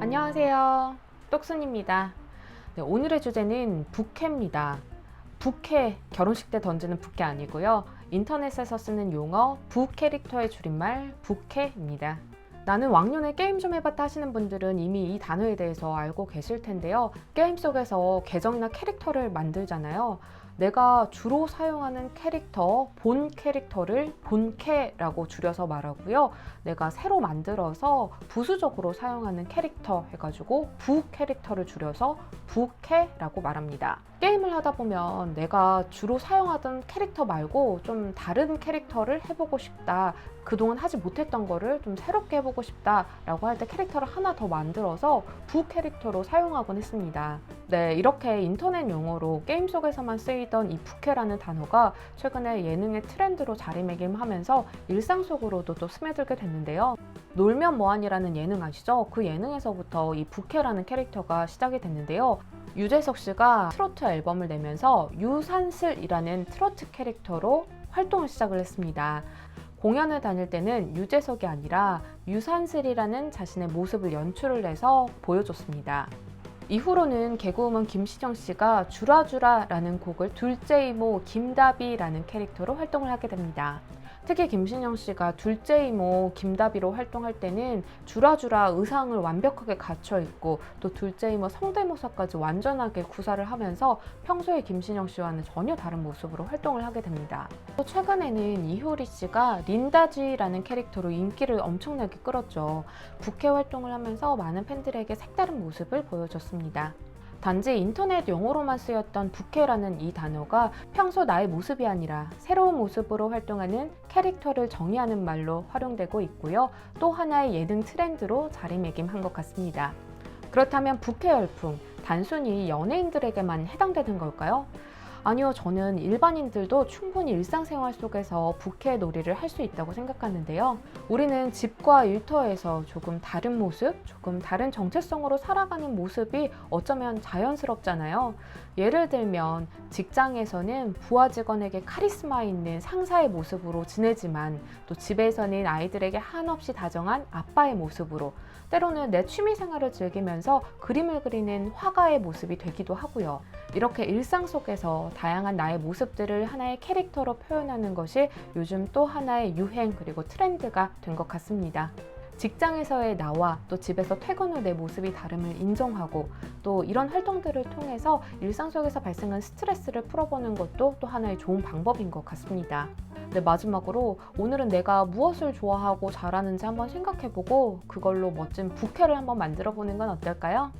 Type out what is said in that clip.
안녕하세요. 똑순입니다. 네, 오늘의 주제는 부캐입니다. 부캐, 결혼식 때 던지는 부캐 아니고요. 인터넷에서 쓰는 용어 부 캐릭터의 줄임말 부캐입니다. 나는 왕년에 게임 좀 해봤다 하시는 분들은 이미 이 단어에 대해서 알고 계실 텐데요. 게임 속에서 계정이나 캐릭터를 만들잖아요. 내가 주로 사용하는 캐릭터, 본 캐릭터를 본캐라고 줄여서 말하고요. 내가 새로 만들어서 부수적으로 사용하는 캐릭터 해가지고 부 캐릭터를 줄여서 부캐라고 말합니다. 게임을 하다 보면 내가 주로 사용하던 캐릭터 말고 좀 다른 캐릭터를 해보고 싶다. 그동안 하지 못했던 거를 좀 새롭게 해보고 싶다 라고 할 때 캐릭터를 하나 더 만들어서 부 캐릭터로 사용하곤 했습니다. 네, 이렇게 인터넷 용어로 게임 속에서만 쓰이던 이 부캐라는 단어가 최근에 예능의 트렌드로 자리매김하면서 일상 속으로도 또 스며들게 됐는데요. 놀면 뭐하니라는 예능 아시죠? 그 예능에서부터 이 부캐라는 캐릭터가 시작이 됐는데요. 유재석 씨가 트로트 앨범을 내면서 유산슬이라는 트로트 캐릭터로 활동을 시작을 했습니다. 공연을 다닐 때는 유재석이 아니라 유산슬이라는 자신의 모습을 연출을 해서 보여줬습니다. 이후로는 개그우먼 김신영 씨가 주라주라라는 곡을 둘째 이모 김다비라는 캐릭터로 활동을 하게 됩니다. 특히 김신영 씨가 둘째 이모 김다비로 활동할 때는 주라주라 의상을 완벽하게 갖춰 입고 또 둘째 이모 성대모사까지 완전하게 구사를 하면서 평소에 김신영 씨와는 전혀 다른 모습으로 활동을 하게 됩니다. 또 최근에는 이효리 씨가 린다지라는 캐릭터로 인기를 엄청나게 끌었죠. 부캐 활동을 하면서 많은 팬들에게 색다른 모습을 보여줬습니다. 단지 인터넷 용어로만 쓰였던 부캐라는 이 단어가 평소 나의 모습이 아니라 새로운 모습으로 활동하는 캐릭터를 정의하는 말로 활용되고 있고요. 또 하나의 예능 트렌드로 자리매김한 것 같습니다. 그렇다면 부캐 열풍, 단순히 연예인들에게만 해당되는 걸까요? 아니요, 저는 일반인들도 충분히 일상생활 속에서 부캐 놀이를 할 수 있다고 생각하는데요. 우리는 집과 일터에서 조금 다른 모습, 조금 다른 정체성으로 살아가는 모습이 어쩌면 자연스럽잖아요. 예를 들면 직장에서는 부하 직원에게 카리스마 있는 상사의 모습으로 지내지만 또 집에서는 아이들에게 한없이 다정한 아빠의 모습으로 때로는 내 취미 생활을 즐기면서 그림을 그리는 화가의 모습이 되기도 하고요. 이렇게 일상 속에서 다양한 나의 모습들을 하나의 캐릭터로 표현하는 것이 요즘 또 하나의 유행 그리고 트렌드가 된 것 같습니다. 직장에서의 나와 또 집에서 퇴근 후 내 모습이 다름을 인정하고 또 이런 활동들을 통해서 일상 속에서 발생한 스트레스를 풀어보는 것도 또 하나의 좋은 방법인 것 같습니다. 네, 마지막으로 오늘은 내가 무엇을 좋아하고 잘하는지 한번 생각해보고 그걸로 멋진 부캐를 한번 만들어 보는 건 어떨까요?